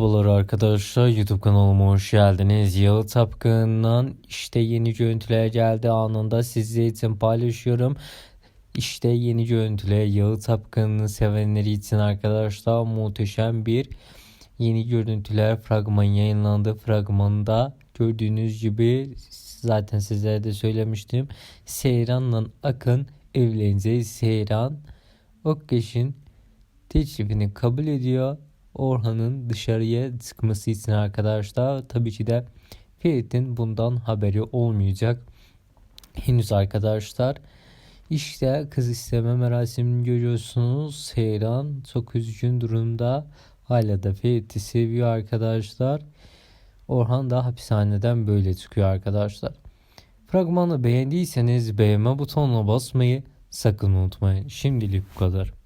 Merhabalar arkadaşlar YouTube kanalıma hoş geldiniz. Yalı Tapkın'dan işte yeni görüntüler geldi anında sizler için paylaşıyorum. İşte yeni görüntüler Yalı Tapkın'ı sevenleri için arkadaşlar muhteşem bir yeni görüntüler fragman yayınlandı. Fragmanda gördüğünüz gibi zaten sizlere de söylemiştim. Seyran'la Akın evlenecek. Seyran Okkeş'in teklifini kabul ediyor. Orhan'ın dışarıya çıkması için arkadaşlar tabii ki de Ferit'in bundan haberi olmayacak. Henüz arkadaşlar işte kız isteme merasimini görüyorsunuz. Seyran çok üzgün durumda. Hala da Ferit'i seviyor arkadaşlar. Orhan da hapishaneden böyle çıkıyor arkadaşlar. Fragmanı beğendiyseniz beğenme butonuna basmayı sakın unutmayın. Şimdilik bu kadar.